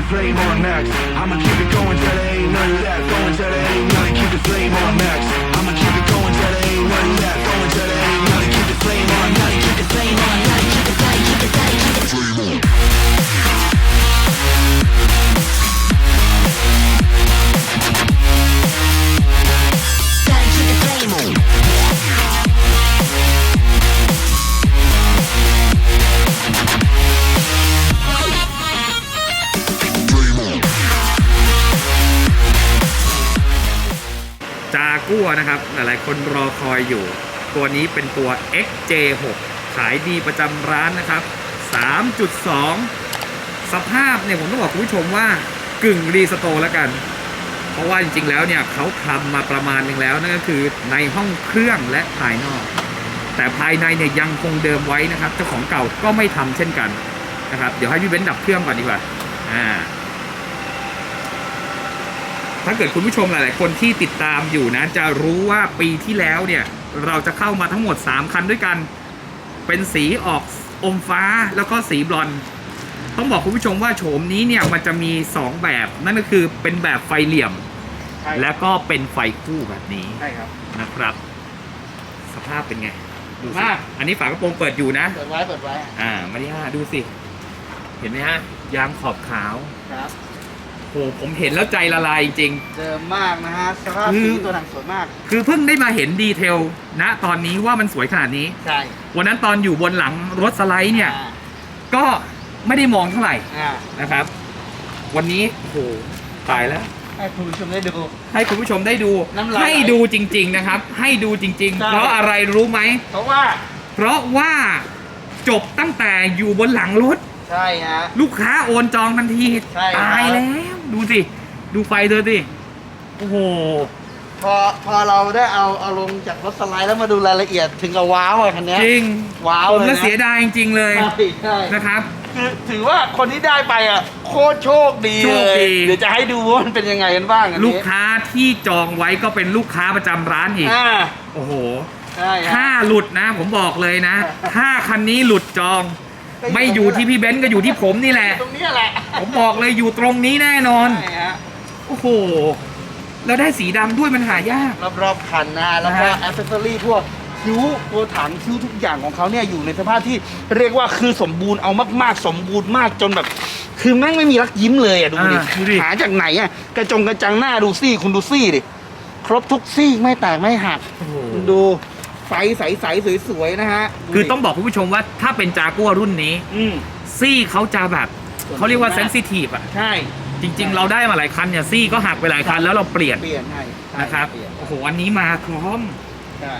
the flame on max. I'ma keep it going till there ain't none left. Going till there ain't. Keep the flame on max. I'ma keep it going till there ain't left. Going till there ain't. Keep the flame on. Gotta keep the flame on. Gotta keep it. Gotta keep it. Gotta keep the flame on. นะครับ หลายๆ คนรอคอยอยู่ ตัวนี้เป็นตัว XJ6 ขายดีประจำร้านนะครับ 3.2 สภาพเนี่ยผมต้องบอกคุณผู้ชมว่ากึ่งรีสโตแล้วกัน เพราะว่าจริงๆ แล้วเนี่ยเขาทำมาประมาณนึงแล้วนั่นก็คือในห้องเครื่องและภายนอก แต่ภายในเนี่ยยังคงเดิมไว้นะครับ เจ้าของเก่าก็ไม่ทำเช่นกันนะครับ เดี๋ยวให้พี่เบ้นดับเครื่องก่อนดีกว่า อ่า ถ้าเกิดคุณผู้ชมหลาย ๆ คนที่ติดตามอยู่นะจะรู้ว่าปีที่แล้วเนี่ย เราจะเข้ามาทั้งหมด 3 คันด้วยกัน เป็นสีออกอมฟ้าแล้วก็สีบลอนด์ต้องบอกคุณผู้ชมว่าโฉมนี้เนี่ยมันจะมี 2 แบบ นั่นก็คือเป็นแบบไฟเหลี่ยม ใช่แล้วก็เป็นไฟคู่แบบนี้ใช่ครับ นะครับ สภาพเป็นไง ดูสิ มาก อันนี้ฝากระโปรงเปิดอยู่นะ เปิดไว้เปิดไว้อ่ามาดิฮะดูสิ เห็นไหมฮะ ยางขอบขาว ครับ โหผมเห็นแล้วใจละลายจริง เดิมมากนะฮะสภาพคือสีตัวหนังสวยมาก คือเพิ่งได้มาเห็นดีเทลณตอนนี้ว่ามันสวยขนาดนี้ ใช่วันนั้นตอนอยู่บนหลังรถสไลด์เนี่ยอ่าก็ไม่ได้มองเท่าไหร่อ่านะครับ วันนี้โอ้โหตายแล้ว ให้คุณผู้ชมได้ดู ให้คุณผู้ชมได้ดูน้ำลายให้ดูจริง ๆนะครับ ให้ดูจริงใช่ๆเพราะอะไรรู้ไหม เพราะว่า เพราะว่าจบตั้งแต่อยู่บนหลังรถ ใช่ฮะ ลูกค้าโอนจองทันที ใช่ครับ ตายแล้ว ดูสิ ดูไฟเธอสิ โอ้โห พอพอเราได้เอาเอาลงจากรถสไลด์แล้วมาดูรายละเอียดถึงกับว้าวอะคันเนี้ย จริงว้าวผมเลยก็นะเสียดายจริงๆเลย ใช่ใช่นะครับ คือถือว่าคนที่ได้ไปอะโคตรโชคดีโชคเลยดี เดี๋ยวจะให้ดูว่ามันเป็นยังไงกันบ้างอันนี้ลูกค้าที่จองไว้ก็เป็นลูกค้าประจำร้านอีก อ่าโอ้โห ใช่ฮะ ถ้าหลุดนะ ผมบอกเลยนะ ถ้าคันนี้หลุดจอง ไม่อยู่ที่พี่เบนซ์ก็อยู่ที่ผมนี่แหละ ตรงเนี้ยแหละผมบอกเลยอยู่ตรงนี้แน่นอน ใช่ฮะโอ้โห แล้วได้สีดำด้วยมันหายาก รอบๆคันนะฮะแล้วก็นะฮะอ c เซสซอรี่พวกคิ้วตัวถังคิ้วทุกอย่างของเขาเนี่ยอยู่ในสภาพที่เรียกว่าคือสมบูรณ์เอามาก ๆ สมบูรณ์มากจนแบบ คือแม่งไม่มีรักยิ้มเลยอะดูดิอ่าดูดิ หาจากไหนอะกระจงกระจังหน้าดูซี่คุณดูซี่ดิครบทุกซี่ไม่แตกไม่หัก โอ้โหคุณดู ไฟใสๆสวยๆนะฮะดูดิคือต้องบอกคุณผู้ชมว่าถ้าเป็นจากัวรุ่นนี้ อืม ซี่เขาจะแบบส่วนเขาเรียกว่ามากเซนซิทีฟอะใช่ จริง ๆ เราได้มาหลายคันเนี่ยซี่ก็หักไปหลายคันแล้วเราเปลี่ยนเปลี่ยนให้ใช่นะครับเปลี่ยนโอ้โหอันนี้มาพร้อมใช่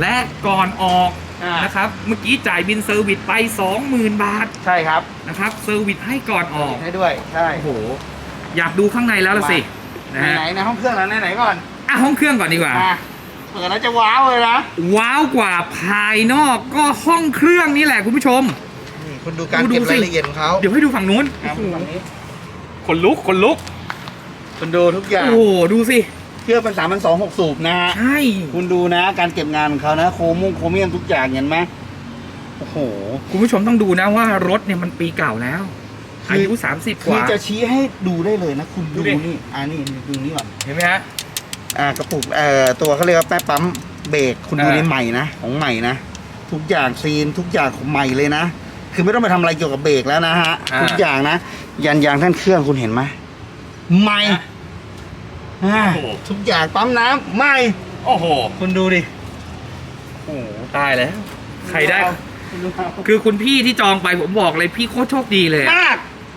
และก่อนออกอ่านนะครับเมื่อกี้จ่ายบินเซอร์วิสไป 20,000 บาท ใช่ครับนะครับเซอร์วิสให้ก่อนออกให้ด้วยใช่โอ้โหอยากดูข้างในแล้วละสินะฮะไหนๆนะห้องเครื่องแล้วไหนๆก่อนอะห้องเครื่องก่อนดีกว่า อะเปิดแล้วจะว้าวเลยนะ ว้าวกว่าภายนอกก็ห้องเครื่องนี่แหละคุณผู้ชม นี่คุณดูการดูเก็บสิ รายละเอียดของเขาเดี๋ยวให้ดูฝั่งนู้นครับฝั่งนี้ขนลุกขนลุก คุณดูทุกอย่าง โอ้โหดูสิ เครื่องเป็นสามพันสองหกสูบนะฮะ ใช่ คุณดูนะการเก็บงานของเขานะ โครมุ่งโครเมียมทุกอย่างเห็นไหมโอ้โห คุณผู้ชมต้องดูนะว่ารถเนี่ยมันปีเก่าแล้วคืออายุ30 กคือว่า จะชี้ให้ดูได้เลยนะ คุณดูดูดิ นี่ อ่านี่ดูนี่ก่อน เห็นไหมฮะ อ่ากระปุกเอ่อตัวเขาเรียกว่าแป๊บปั๊มเบรกคุณดูอ่า ในใหม่นะของใหม่นะทุกอย่างซีนทุกอย่างของใหม่เลยนะ คือไม่ต้องไปทำอะไรเกี่ยวกับเบรกแล้วนะฮะทุกอย่างนะยันยางท่านเครื่องคุณเห็นไหมใหม่อ่าโอ้โหทุกอย่างปั๊มน้ำใหม่โอ้โหคุณดูดิโอ้โหตายแล้ว ใครได้ คุณดูเอาคือคุณพี่ที่จองไปผมบอกเลยพี่โคตรโชคดีเลยอะมาก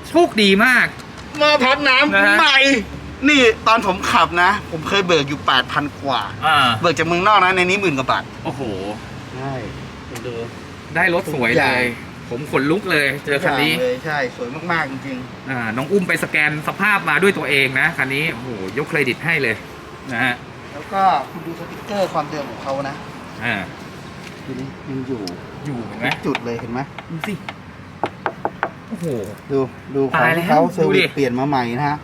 โชคดีมากหม้อพักน้นะฮะำใหม่ นี่ตอนผมขับนะ ผมเคยเบิกอยู่ 8,000 กว่า อ่าเบิกจากเมืองนอกนะในนี้หมื่นกว่าบาทโอ้โห ใช่คุณดูได้รถสวยทุกอเลย่างยผมขนลุกเลยเจอคันนี้ เลยใช่สวยมากๆจริงอ่าน้องอุ้มไปสแกนสภาพมาด้วยตัวเองนะคันนี้โอ้โหยกเครดิตให้เลยนะฮะๆ แล้วก็คุณดูสติ๊กเกอร์ความเดิมของเขานะอ่าดูดิยังอยู่อยู่เห็นไหมทุกจุดเลยเห็นไหมดูสิโอ้โห ดูดูขอตางยแล้วที่เขาเซอร์วิดูสดิเปลี่ยนมาใหม่นะฮะ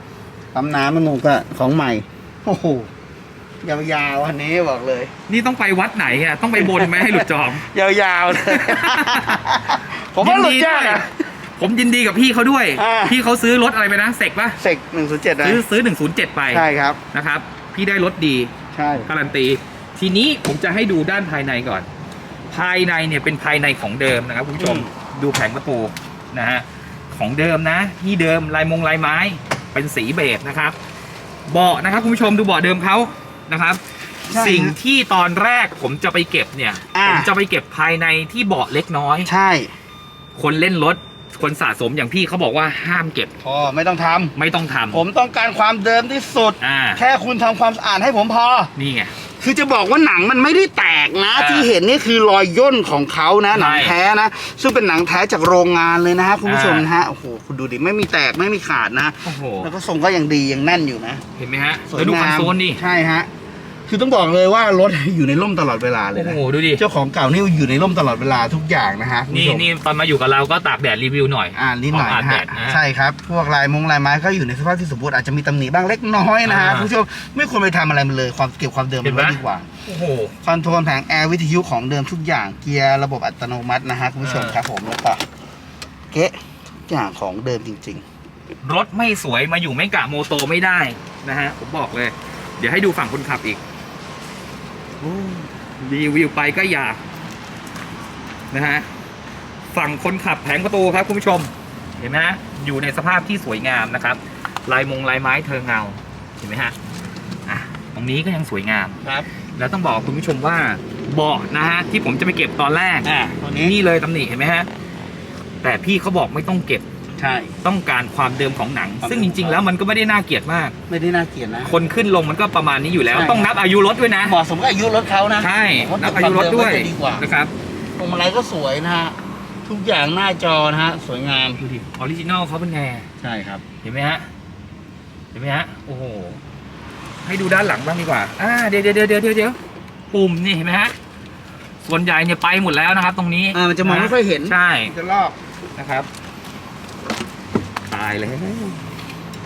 ปั๊มน้ำมันหนุกอะของใหม่ โอ้โห ยาวๆอันนี้บอกเลย นี่ต้องไปวัดไหนอะต้องไปบนไหมให้หลุดจองยาวๆเลย ผมว่าหลุดยินยากด้วยอะ ผมยินดีกับพี่เขาด้วย อ่า พี่เขาซื้อรถอะไรไปนะเสกปะเซกหนึ่งศูนย์เจ็ดนะซื้อซื้อ 107 ไปใช่ครับ นะครับ พี่ได้รถดี ใช่ การันตี ทีนี้ผมจะให้ดูด้านภายในก่อน ภายในเนี่ยเป็นภายในของเดิมนะครับคุณผู้ชมดูแผงประตูนะฮะ ของเดิมนะ ที่เดิมลายมงลายไม้ เป็นสีเบจนะครับ เบาะนะครับคุณผู้ชมดูเบาะเดิมเขานะครับ ใช่สิ่งที่ตอนแรกผมจะไปเก็บเนี่ย อ่า ผมจะไปเก็บภายในที่เบาะเล็กน้อย ใช่คนเล่นรถ คนสะสมอย่างพี่เขาบอกว่าห้ามเก็บพอไม่ต้องทำไม่ต้องทำผมต้องการความเดิมที่สุด อ่า แค่คุณทำความสะอาดให้ผมพอ นี่ไง คือจะบอกว่าหนังมันไม่ได้แตกนะ อ่าที่เห็นนี่คือรอยย่นของเขานะ หนังใช่แท้นะ ซึ่งเป็นหนังแท้จากโรงงานเลยนะฮะคุณผู้ชมอ่านะฮะโอ้โหคุณดูดิไม่มีแตกไม่มีขาดนะ โอ้โห แล้วก็ทรงก็ยังดียังแน่นอยู่นะเห็นไหมฮะสวยแล้วดูคอนงามโซลนี่ใช่ฮะ คือต้องบอกเลยว่ารถอยู่ในร่มตลอดเวลาเลยโอ้นะ โหดูดิ เจ้าของเก่านี่อยู่ในร่มตลอดเวลาทุกอย่างนะฮะคุณนี่ผู้ชมนี่ตอนมาอยู่กับเราก็ตากแดดรีวิวหน่อย อ่านิดหน่อยขงานะแดฮะดนะใช่ครับ พวกลายมงลายไม้ก็อยู่ในสภาพที่สมบูรณ์อาจจะมีตำหนิบ้างเล็กน้อยนะฮะอ่าคุณผู้ชมไม่ควรไปทำอะไรมันเลยความเก็บความเดิมเห็มันนไหมไว้ดีกว่า โอ้โห คอนโทรลแผงแอร์วิทยุของเดิมทุกอย่างเกียร์ระบบอัตโนมัตินะฮะคุณผู้ชมอ่า ครับผมแล้วก็เก๊ะทุกอย่างของเดิมจริง รถไม่สวยมาอยู่ไม่กะโมโตไม่ได้นะฮะ ผมบอกเลย เดี๋ยวให้ดูฝั่งคนขับอีกโอ้ รีวิวไปก็อยากนะฮะฝั่งคนขับแผงประตูครับคุณผู้ชม เห็นไหมฮะอยู่ในสภาพที่สวยงามนะครับ ลายมงลายไม้เธอเงาเห็นไหมฮะอะตรงนี้ก็ยังสวยงามๆครับ แล้วต้องบอกคุณผู้ชมว่าเบาะนะฮะที่ผมจะไปเก็บตอนแรกอ่าตัวนี้นี่เลยตำหนิเห็นไหมฮะแต่พี่เขาบอกไม่ต้องเก็บ ใช่ต้องการความเดิมของหนังความซึ่งจริง ๆ แล้วมันก็ไม่ได้น่าเกลียดมาก ไม่ได้น่าเกลียดนะ คนขึ้นลงมันก็ประมาณนี้อยู่แล้ว ใช่ ต้องนับอายุรถด้วยนะ เหมาะสมกับอายุรถเขานะใช่ผมว่านับอายุรถด้วยเก็บความเดิมไจะดีกว่านะครับพวงมาลัยก็สวยนะฮะ ทุกอย่างหน้าจอนะฮะ สวยงามดูดิออริจินอลเขาเป็นไงใช่ครับ เห็นไหมฮะเห็นไหมฮะโอ้โหให้ดูด้านหลังบ้างดีกว่าอ่าเดี๋ยวเดี๋ยวเดี๋ยวเดี๋ยวเดี๋ยวปุ่มนี่เห็นไหมฮะส่วนใหญ่เนี่ยไปหมดแล้วนะครับ ตรงนี้อ่ามันจะมองไม่ค่อยเห็น ใช่ จะลอกนะครับ ตายแล้ว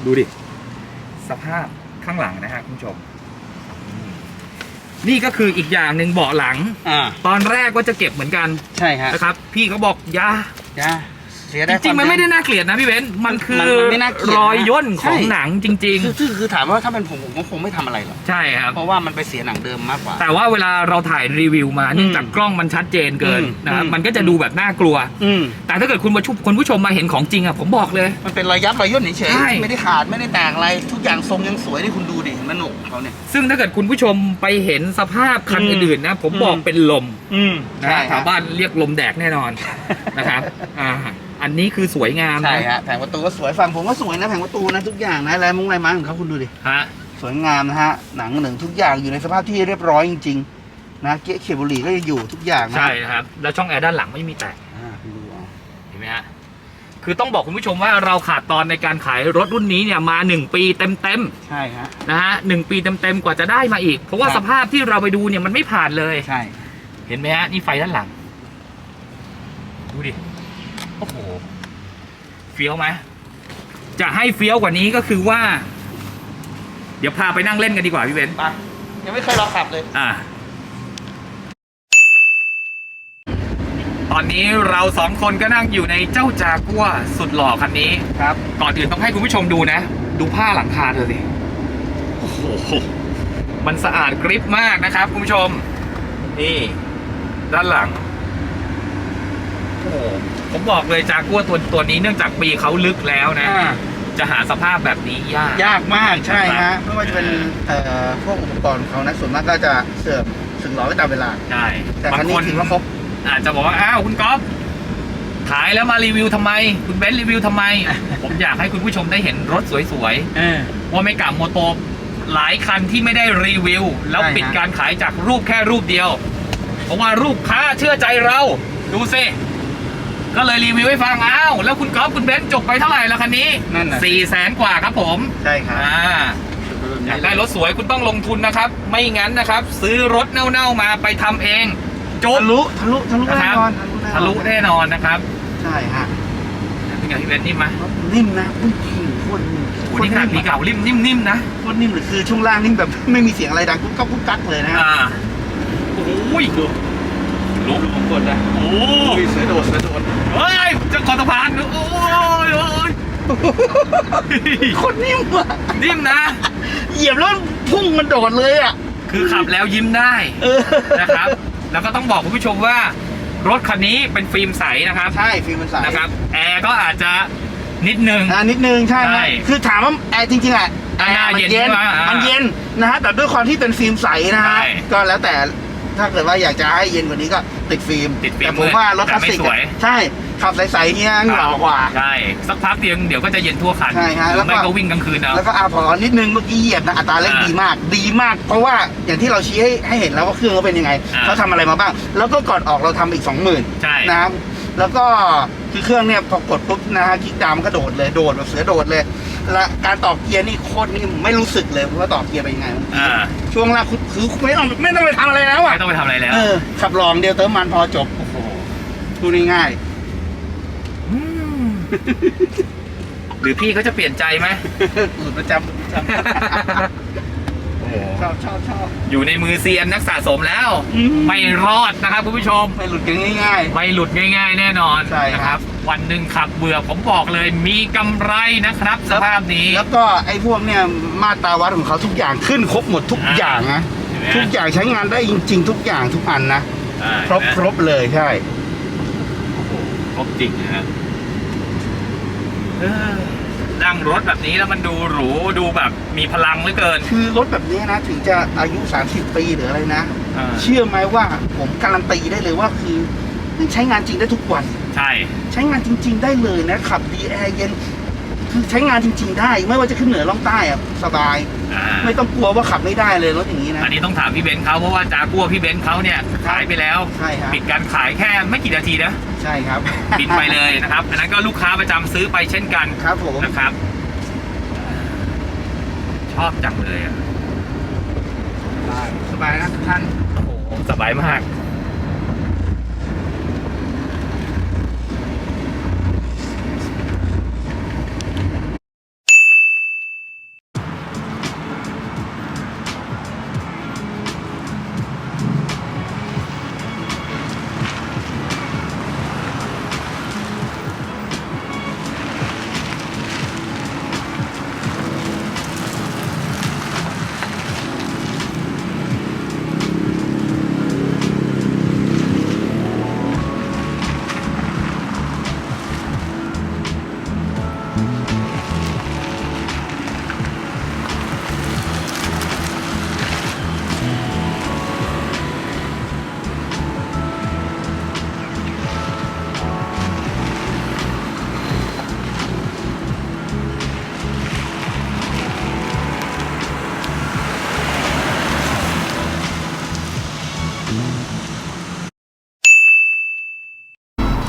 ดูดิ สภาพข้างหลังนะฮะคุณผู้ชมอืมนี่ก็คืออีกอย่างหนึ่งเบาะหลัง อ่า ตอนแรกก็จะเก็บเหมือนกันใช่ฮะนะครับ พี่เขาบอกอยา จ้า เสียจได้ริงๆมันควาไม่ได้น่าเกลียดนะพี่เบนซ์มันคือมันมันไม่น่าเกลียดนะรอยย่นของใช่หนังจริง คือคือคือถามว่าถ้าเป็นผมผมก็คงไม่ทำอะไรหรอกๆ ใช่ครับ เพราะว่ามันไปเสียหนังเดิมมากกว่า แต่ว่าเวลาเราถ่ายรีวิวมาเนื่องจากกล้องมันชัดเจนเกินอืมนะครับอืม มันก็จะดูแบบน่ากลัว อืมแต่ถ้าเกิดคุณผู้ชมคุณผู้ชมมาเห็นของจริงอะผมบอกเลย มันเป็นรอยยับรอยย่นเฉยใช่ ๆไม่ได้ขาดไม่ได้แตกอะไร ทุกอย่างทรงยังสวยนี่คุณดูดิเห็นไหมันหนุกเขาเนี่ย ซึ่งถ้าเกิดคุณผู้ชมไปเห็นสภาพคันอืมอื่นๆนะผมบอกอืม เป็นลมอืมนะใช่ชาวบ้านเรียกลมแดกแน่นอนนะครับอ่า อันนี้คือสวยงามใช่นะฮะแผงประตูก็สวยฝั่งผมก็สวยนะแผงประตูนะทุกอย่างนะลายมุ้งลายไม้ของเขาคุณดูดิฮะสวยงามนะฮะหนังหนึ่งทุกอย่างอยู่ในสภาพที่เรียบร้อยจริงๆนะเกียร์เขียบบุหรี่ก็ยังอยู่ทุกอย่างนะใช่นะครับ แล้วช่องแอร์ด้านหลังไม่มีแตกอ่าคุณดูเอาเห็นไหมฮะคือต้องบอกคุณผู้ชมว่าเราขาดตอนในการขายรถรุ่นนี้เนี่ยมา 1 ปีเต็มใช่ฮะ ๆนะฮะหนึ่งปีเต็มๆกว่าจะได้มาอีก เพราะว่าครับ สภาพที่เราไปดูเนี่ยมันไม่ผ่านเลย ใช่ เห็นไหมฮะนี่ไฟด้านหลัง ดูดิโอ้โหเฟี้ยวไหมจะให้เฟี้ยวกว่านี้ก็คือว่า เดี๋ยวพาไปนั่งเล่นกันดีกว่าพี่เบนซ์ไปยังไม่เคยลองขับเลย อ่า ตอนนี้เราสองคนก็นั่งอยู่ในเจ้าจากัวสุดหล่อคันนี้ ครับ ก่อนอื่นต้องให้คุณผู้ชมดูนะ ดูผ้าหลังคาเธอสิ โอ้โห มันสะอาดกริบมากนะครับ คุณผู้ชม นี่ ด้านหลัง โอ้โห ผมบอกเลยจากัวตัวตัวนี้เนื่องจากปีเขาลึกแล้วนะจะหาสภาพแบบนี้ยาก ยากมากใช่ครัฮะบไม่ว่าจะเป็นเอ่อพวกอุปกรณ์ของเขานะส่วนมากก็จะเสื่อมสึกหรอไปตามเวลา ใช่แต่บาคันงนี้คนถือว่าครบ อาจจะบอกว่า อ้าว คุณก๊อฟขายแล้วมารีวิวทำไม คุณเบนซ์รีวิวทำไม ผมอยากให้คุณผู้ชมได้เห็นรถสวยเออ ๆว่าไม่กะโมโตหลายคันที่ไม่ได้รีวิว แล้วใช่ฮะปิดการขายจากรูปแค่รูปเดียว เพราะว่ารูปค้าเชื่อใจเรา ดูซิ ก็เลยรีวิวให้ฟังอ้าวแล้วคุณก๊อฟคุณเบนซ์จบไปเท่าไหร่ละคันนี้นั่นน่ะ สี่แสนกว่าครับผม ใช่ครับอ่าอยากได้รถสวยคุณต้องลงทุนนะครับ ไม่งั้นนะครับ ซื้อรถเน่าๆมาไปทำเองจบ ทะลุทะลุทะลุนะคแน่รับ นอนทะลุแน่นอนนะครับใช่ฮะเป็นไงพี่เบนนิ่มไหมนิ่มนะอุ้ยโคตรนิ่มโอ้นี่ขนาดปีเก่าริ่มนิ่มๆนะ โคตรนิ่มเลยคือช่วงล่างนิ่มแบบ ไม่มีเสียงอะไรดังกุ๊กกักกุ๊กกักเลยนะฮะอ่าโอ้ยลุกกดนะโอ้ยเสือโดดเสือโดดเฮ้ยจะขอสะพานโอ้ยโอ้ย คนนิ่มอะนิ่มนะ เหยียบแล้วพุ่งมันโดดเลยอะคือขับแล้วยิ้มได้เออนะครับ แล้วก็ต้องบอกคุณผู้ชมว่ารถคันนี้เป็นฟิล์มใสนะครับ ใช่ฟิล์มมันใสนะครับแอร์ก็อาจจะนิดนึงอ่านิดนึงใช่ใช่ไหมคือถามว่าแอร์จริงๆอะอ่าแอร์มันเย็นเย็นใช่ไหมอ่ามัมันเย็นนะฮะแต่ด้วยความที่เป็นฟิล์มใสนะฮะใช่ก็แล้วแต่ ถ้าเกิดว่าอยากจะให้เย็นกว่านี้ก็ติดฟิล์มติดฟิล์มแต่ผมว่ารถคแต่ลาสไม่สิกสวย อะใช่ขับใสๆเนี่ยหล่อกว่า ใช่สักพักเดียวเดี๋ยวก็จะเย็นทั่วคันใช่ฮะหแล้รือวก็ ไม่ก็วิ่งกลางคืนเอา แล้วก็อาพอนิดนึงเมื่อกี้เหยียบนะอัตราเร่งอ่าดีมาก ดีมาก เพราะว่าอย่างที่เราชี้ให้ให้เห็นแล้วว่าเครื่องเขาเป็นยังไงอ่า เขาทำอะไรมาบ้าง แล้วก็ก่อนออกเราทำอีกสองหมื่นใช่ นะครับแล้วก็คือเครื่องเนี่ยพอกดปุ๊บนะฮะคลิกดาวมันก็โดดเลยโดดแบบเสือโดดเลย และการต่อเกียร์นี่โคตรนี่ไม่รู้สึกเลยว่าต่อเกียร์เป็นยังไง อ่าช่วงแรกคือคือไม่ต้องไม่ต้องไปทำอะไรแล้วอะไม่ต้องไปทำอะไรแล้วเออขับลองเดียวเติมมันพอจบโอ้โหดูง่ายอืมหรือพี่เขาจะเปลี่ยนใจไหมๆหลุดประจำหลุดประจโอ้โหำชอบชอบชอบอยู่ในมือเซียนนักสะสมแล้วอืมไม่รอดนะครับคุณผู้ชม ไม่หลุดกันง่าย ไม่หลุดง่าย ๆ แน่นอนใช่ครับ นะครับ วันหนึ่งขับเบื่อผมบอกเลยมีกำไรนะครับสภาพนี้ๆแล้วก็ไอ้พวกเนี่ยมาตราวัดของเขาทุกอย่างขึ้นครบหมดทุกอ่าอย่างนะเห็นไหมทุกอย่างใช้งานได้จริง ๆ ทุกอย่างทุกอันนะอ่าครบเห็นไหมครบเลยใช่โอ้โหครบจริงนะฮะเออนั่งรถแบบนี้แล้วมันดูหรูดูแบบมีพลังเหลือเกิน คือรถแบบนี้นะ ถึงจะอายุ 30 ปีหรืออะไรนะอ่าเชื่อไหมว่าผมการันตีได้เลยว่าคือ ใช้งานจริงได้ทุกวัน ใช่ ใช้งานจริง ๆ ได้เลยนะขับดีแอร์เย็น คือใช้งานจริง ๆ ได้ ไม่ว่าจะขึ้นเหนือล่องใต้อะสบาย อ่า ไม่ต้องกลัวว่าขับไม่ได้เลยรถอย่างนี้นะ อันนี้ต้องถามพี่เบนซ์เขาเพราะว่าจากัวพี่เบนซ์เขาเนี่ยขายไปแล้ว ใช่ครับ ปิดการขายแค่ไม่กี่นาทีนะ ใช่ครับปิดไปเลยนะครับ อันนั้นก็ลูกค้าประจำซื้อไปเช่นกันครับผม นะครับ ชอบจังเลยอะสบายนะทุกท่านโอ้โหสบายมาก